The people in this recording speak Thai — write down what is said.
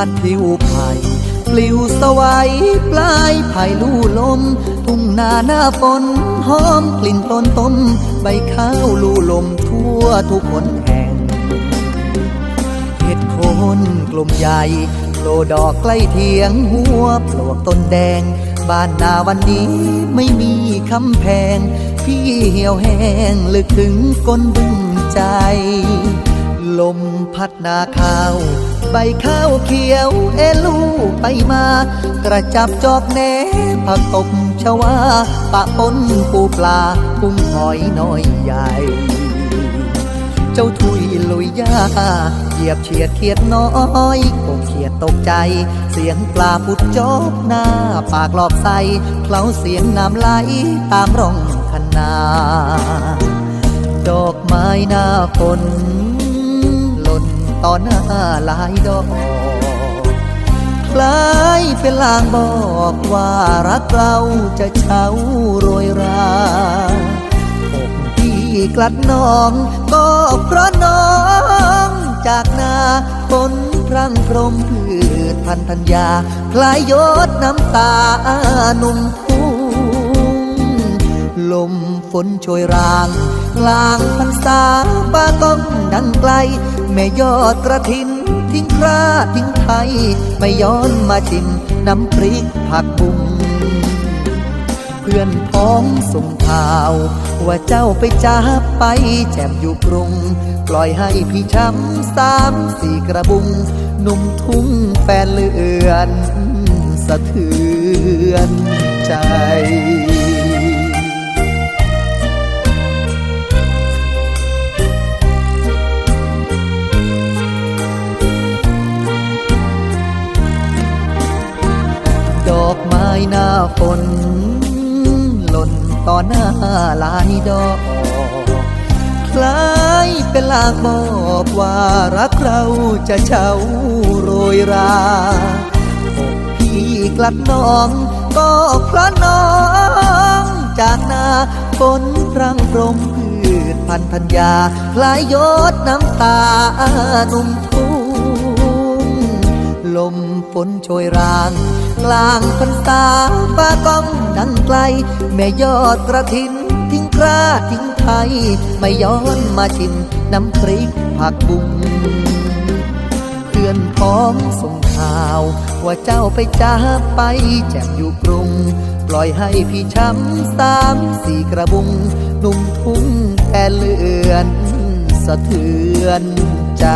พัดผิวไผ่ปลิวสวัยปลายไผ่ลู่ลม ทุ่งนาหน้าฝนหอมกลิ่นต้นต้ม ใบข้าวลู่ลมทั่วทุกคนแห่งเห็ดโคนกลุ่มใหญ่โลดอกใกล้เทียงหัวปลวกต้นแดง บ้านนาวันนี้ไม่มีคำแพง พี่เหี่ยวแห้งลึกถึงก้นบึ้งใจ ลมพัดนาข้าว ใบข้าวเขียวเอลูไปมา กระจับจอกแหนผักตบชวาปะปนปูปลากุ้งหอยน้อยใหญ่ เจ้าทุยลุยยาเหยียบเฉียดเขียดน้อยคงเขียดตกใจ เสียงปลาพุดจบหน้า ปากหลอบใสเคล้าเสียงน้ำไหลตามร่องคันนา ดอกไม้หน้าฝน หน้าลายดอกคล้ายเป็นลางบอกว่ารักเราจะเช้าโรยราอกที่กลัดน้อง ก็เพราะน้องจากนาฝนพรั่งพรมพืชพันธัญญา คล้ายยดน้ำตาหนุ่มทุ่งลมฝนโชยราง กลางพรรษา ป้าก้องดังไกล แม่ยอดกระถิน ทิ้งคราทิ้งไทย ไม่ย้อนมาชิม น้ำพริกผักบุ้งเพื่อนพ้องส่งข่าว ว่าเจ้าไปจากไปแจมอยู่กรุง ปล่อยให้พี่ช้ำสามสี่กระบุงหนุ่มทุ่งแฟนเลือน สะเทือนใจ ฝนหล่นต่อหน้าหลายดอก คล้ายเป็นลางบอกว่ารักเราจะเฉาโรยราอกพี่กลัดน้อง ก็เพราะน้อง จากนาฝนรังรมพืชพันธัญญาคล้ายยดน้ำตาหนุ่มทุ่งลมฝนโชยราง กลางพรรษาฟ้าก้องดังไกล แม่ยอดกระถินทิ้งกล้าทิ้งไทย ไม่ย้อนมาชิมน้ำพริกผักบุ้งเพื่อนพ้องส่งข่าว ว่าเจ้าไปจาไปแจ่มอยู่กรุง ปล่อยให้พี่ช้ำสามสี่กระบุงหนุ่มทุ่งแต่เลือน สะเทือนใจ